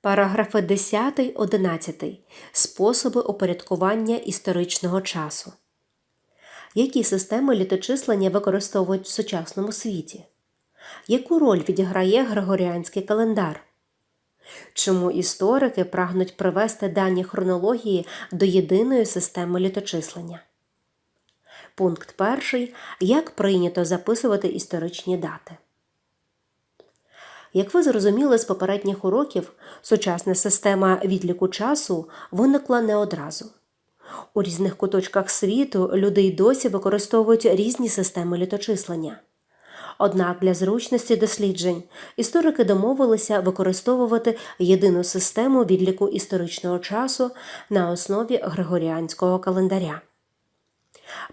Параграфи 10, 11. Способи упорядкування історичного часу. Які системи літочислення використовують в сучасному світі? Яку роль відіграє Григоріанський календар? Чому історики прагнуть привести дані хронології до єдиної системи літочислення? Пункт перший. Як прийнято записувати історичні дати? Як ви зрозуміли з попередніх уроків, сучасна система відліку часу виникла не одразу. У різних куточках світу люди й досі використовують різні системи літочислення. Однак для зручності досліджень історики домовилися використовувати єдину систему відліку історичного часу на основі Григоріанського календаря.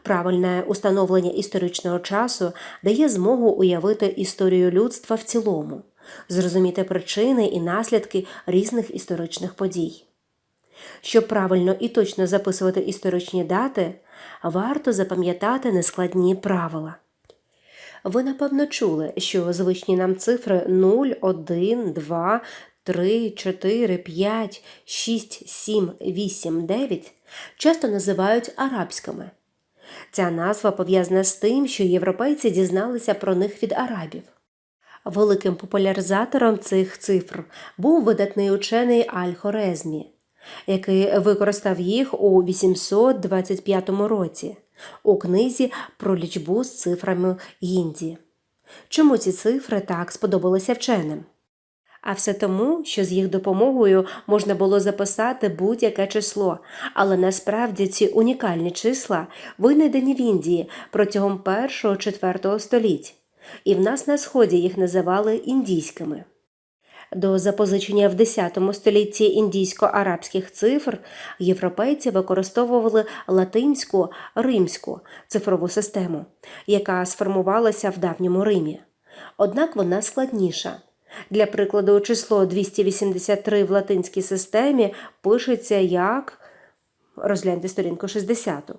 Правильне установлення історичного часу дає змогу уявити історію людства в цілому, зрозуміти причини і наслідки різних історичних подій. Щоб правильно і точно записувати історичні дати, варто запам'ятати нескладні правила. Ви напевно чули, що звичні нам цифри 0, 1, 2, 3, 4, 5, 6, 7, 8, 9 часто називають арабськими. Ця назва пов'язана з тим, що європейці дізналися про них від арабів. Великим популяризатором цих цифр був видатний учений Аль-Хорезмі, який використав їх у 825 році у книзі про лічбу з цифрами Гінді. Чому ці цифри так сподобалися вченим? А все тому, що з їх допомогою можна було записати будь-яке число, але насправді ці унікальні числа винайдені в Індії протягом 1-4 століть, і в нас на сході їх називали індійськими. До запозичення в X столітті індійсько-арабських цифр європейці використовували латинську римську цифрову систему, яка сформувалася в давньому Римі. Однак вона складніша. Для прикладу, число 283 в латинській системі пишеться як розгляньте сторінку 60.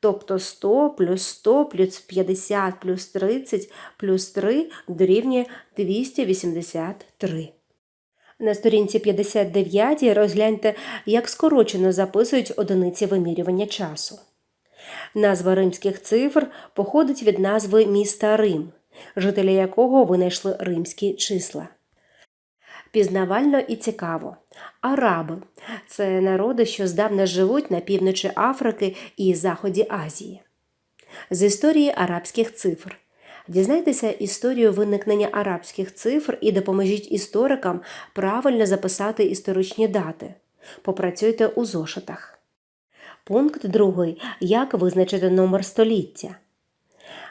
Тобто 100 плюс 100 плюс 50 плюс 30 плюс 3 дорівнює 283. На сторінці 59 розгляньте, як скорочено записують одиниці вимірювання часу. Назва римських цифр походить від назви міста Рим, жителі якого винайшли римські числа. Пізнавально і цікаво. Араби це народи, що здавна живуть на півночі Африки і Заході Азії. З історії арабських цифр. Дізнайтеся історію виникнення арабських цифр і допоможіть історикам правильно записати історичні дати. Попрацюйте у зошитах. Пункт 2. Як визначити номер століття.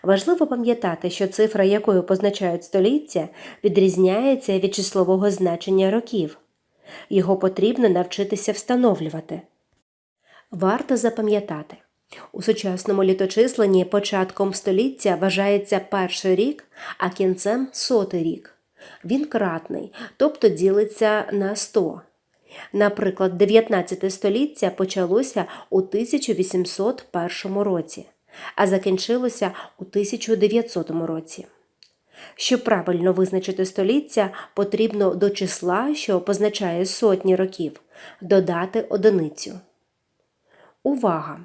Важливо пам'ятати, що цифра, якою позначають століття, відрізняється від числового значення років. Його потрібно навчитися встановлювати. Варто запам'ятати. У сучасному літочисленні початком століття вважається перший рік, а кінцем сотий рік. Він кратний, тобто ділиться на 100. Наприклад, 19 століття почалося у 1801 році, а закінчилося у 1900 році. Щоб правильно визначити століття, потрібно до числа, що позначає сотні років, додати одиницю. Увага!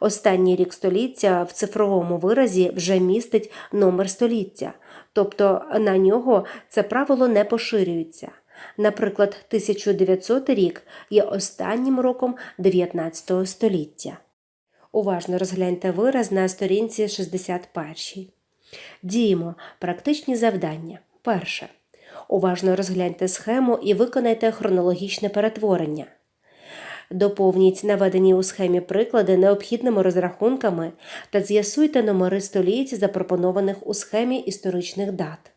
Останній рік століття в цифровому виразі вже містить номер століття, тобто на нього це правило не поширюється. Наприклад, 1900 рік є останнім роком 19 століття. Уважно розгляньте вираз на сторінці 61. Діємо практичні завдання. Перше. Уважно розгляньте схему і виконайте хронологічне перетворення. Доповніть наведені у схемі приклади необхідними розрахунками та з'ясуйте номери століть, запропонованих у схемі історичних дат.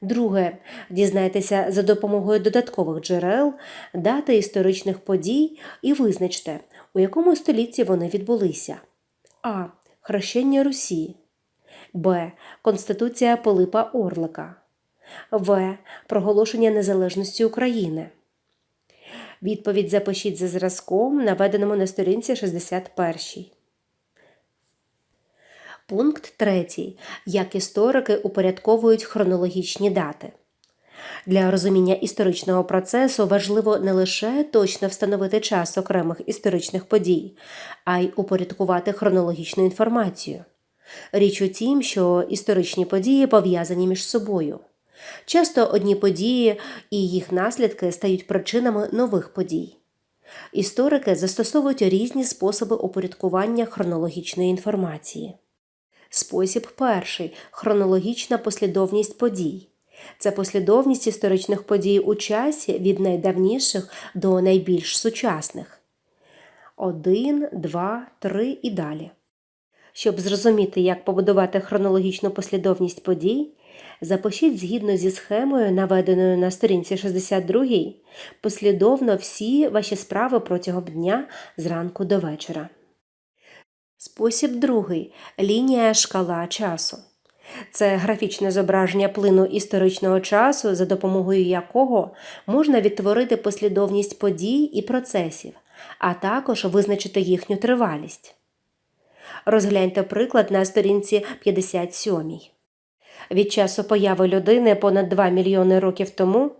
Друге. Дізнайтеся за допомогою додаткових джерел дати історичних подій і визначте, у якому столітті вони відбулися. А. Хрещення Русі. Б. Конституція Пилипа Орлика. В. Проголошення незалежності України. Відповідь запишіть за зразком, наведеному на сторінці 61. Пункт 3. Як історики упорядковують хронологічні дати. Для розуміння історичного процесу важливо не лише точно встановити час окремих історичних подій, а й упорядкувати хронологічну інформацію. Річ у тім, що історичні події пов'язані між собою. Часто одні події і їх наслідки стають причинами нових подій. Історики застосовують різні способи упорядкування хронологічної інформації. Спосіб перший хронологічна послідовність подій. Це послідовність історичних подій у часі від найдавніших до найбільш сучасних. Один, два, три і далі. Щоб зрозуміти, як побудувати хронологічну послідовність подій, запишіть згідно зі схемою, наведеною на сторінці 62, послідовно всі ваші справи протягом дня зранку до вечора. Спосіб другий лінія шкала часу. Це графічне зображення плину історичного часу, за допомогою якого можна відтворити послідовність подій і процесів, а також визначити їхню тривалість. Розгляньте приклад на сторінці 57. Від часу появи людини понад 2 мільйони років тому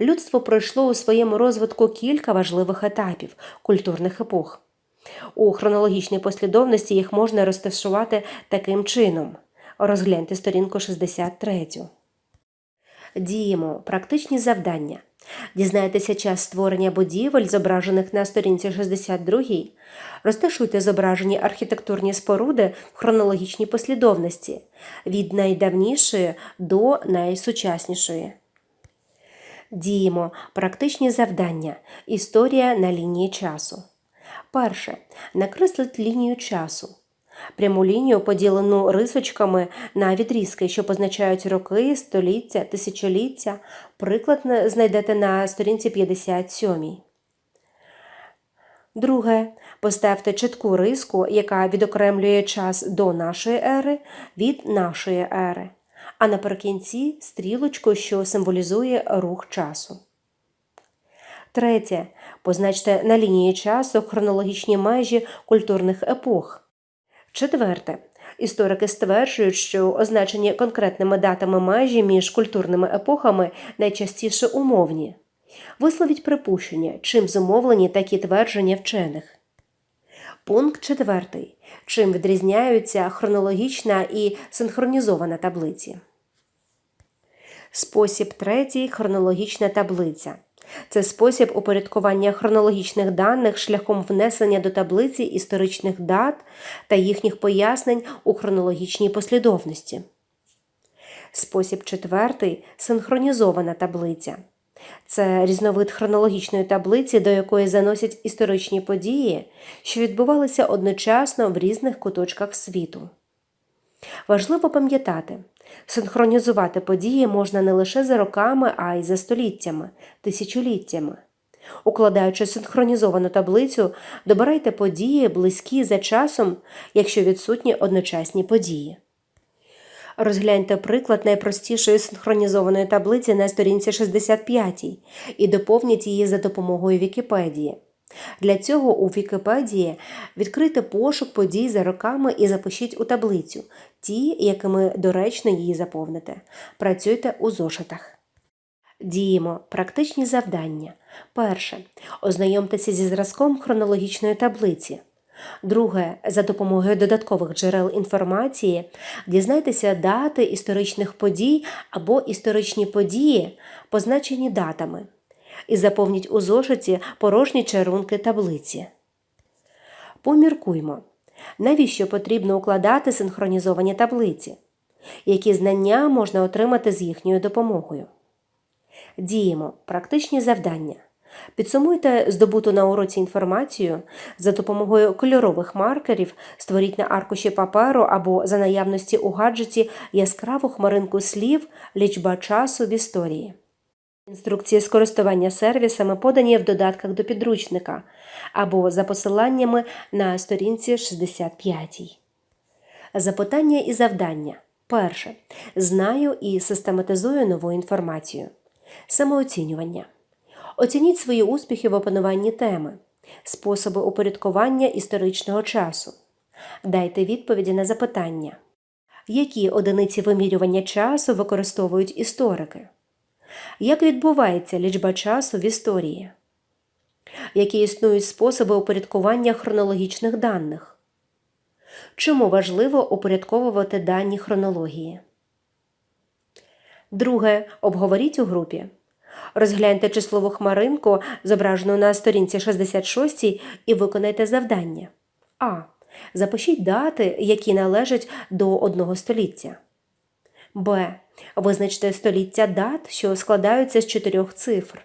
людство пройшло у своєму розвитку кілька важливих етапів культурних епох. У хронологічній послідовності їх можна розташувати таким чином. Розгляньте сторінку 63. Діємо практичні завдання. Дізнайтеся час створення будівель, зображених на сторінці 62. Розташуйте зображені архітектурні споруди в хронологічній послідовності від найдавнішої до найсучаснішої. Діємо практичні завдання. Історія на лінії часу. Перше. Накреслить лінію часу. Пряму лінію, поділену рисочками на відрізки, що позначають роки, століття, тисячоліття. Приклад знайдете на сторінці 57. Друге. Поставте чітку риску, яка відокремлює час до нашої ери від нашої ери. А наприкінці стрілочку, що символізує рух часу. Третє. Позначте на лінії часу хронологічні межі культурних епох. Четверте. Історики стверджують, що означені конкретними датами межі між культурними епохами найчастіше умовні. Висловіть припущення, чим зумовлені такі твердження вчених. Пункт четвертий. Чим відрізняються хронологічна і синхронізована таблиці. Спосіб третій хронологічна таблиця. Це спосіб упорядкування хронологічних даних шляхом внесення до таблиці історичних дат та їхніх пояснень у хронологічній послідовності. Спосіб четвертий синхронізована таблиця. Це різновид хронологічної таблиці, до якої заносять історичні події, що відбувалися одночасно в різних куточках світу. Важливо пам'ятати, синхронізувати події можна не лише за роками, а й за століттями, тисячоліттями. Укладаючи синхронізовану таблицю, добирайте події близькі за часом, якщо відсутні одночасні події. Розгляньте приклад найпростішої синхронізованої таблиці на сторінці 65 і доповніть її за допомогою Вікіпедії. Для цього у Вікіпедії відкрийте пошук подій за роками і запишіть у таблицю ті, якими доречно її заповнити. Працюйте у зошитах. Діємо практичні завдання. Перше. Ознайомтеся зі зразком хронологічної таблиці. Друге, за допомогою додаткових джерел інформації дізнайтеся дати історичних подій або історичні події, позначені датами, і заповніть у зошиті порожні чарунки таблиці. Поміркуймо, навіщо потрібно укладати синхронізовані таблиці, які знання можна отримати з їхньою допомогою. Діємо практичні завдання. Підсумуйте здобуту на уроці інформацію за допомогою кольорових маркерів, створіть на аркуші паперу або за наявності у гаджеті яскраву хмаринку слів, лічба часу в історії. Інструкції з користування сервісами подані в додатках до підручника або за посиланнями на сторінці 65. Запитання і завдання. Перше. Знаю і систематизую нову інформацію. Самооцінювання. Оцініть свої успіхи в опануванні теми, способи упорядкування історичного часу. Дайте відповіді на запитання. Які одиниці вимірювання часу використовують історики? Як відбувається лічба часу в історії? Які існують способи упорядкування хронологічних даних? Чому важливо упорядковувати дані хронології? Друге. Обговоріть у групі. Розгляньте числову хмаринку, зображену на сторінці 66, і виконайте завдання. А. Запишіть дати, які належать до одного століття. Б. Визначте століття дат, що складаються з чотирьох цифр.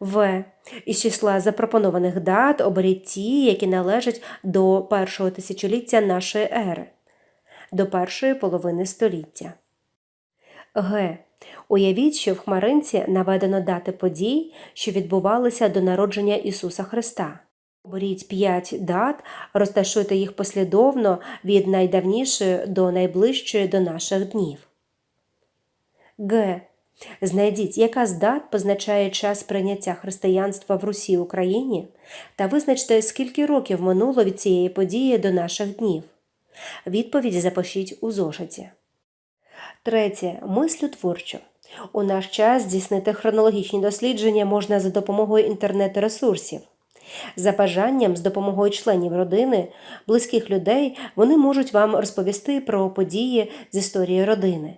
В. Із числа запропонованих дат оберіть ті, які належать до першого тисячоліття нашої ери, до першої половини століття. Г. Уявіть, що в хмаринці наведено дати подій, що відбувалися до народження Ісуса Христа. Оберіть 5 дат, розташуйте їх послідовно від найдавнішої до найближчої до наших днів. Г. Знайдіть, яка з дат позначає час прийняття християнства в Русі Україні, та визначте, скільки років минуло від цієї події до наших днів. Відповідь запишіть у зошиті. Третє. Мислю творчо. У наш час здійснити хронологічні дослідження можна за допомогою інтернет-ресурсів. За бажанням, з допомогою членів родини, близьких людей, вони можуть вам розповісти про події з історії родини.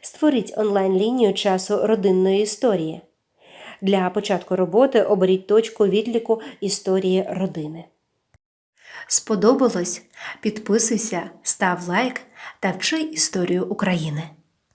Створіть онлайн-лінію часу родинної історії. Для початку роботи оберіть точку відліку історії родини. Сподобалось? Підписуйся, став лайк та вчи історію України.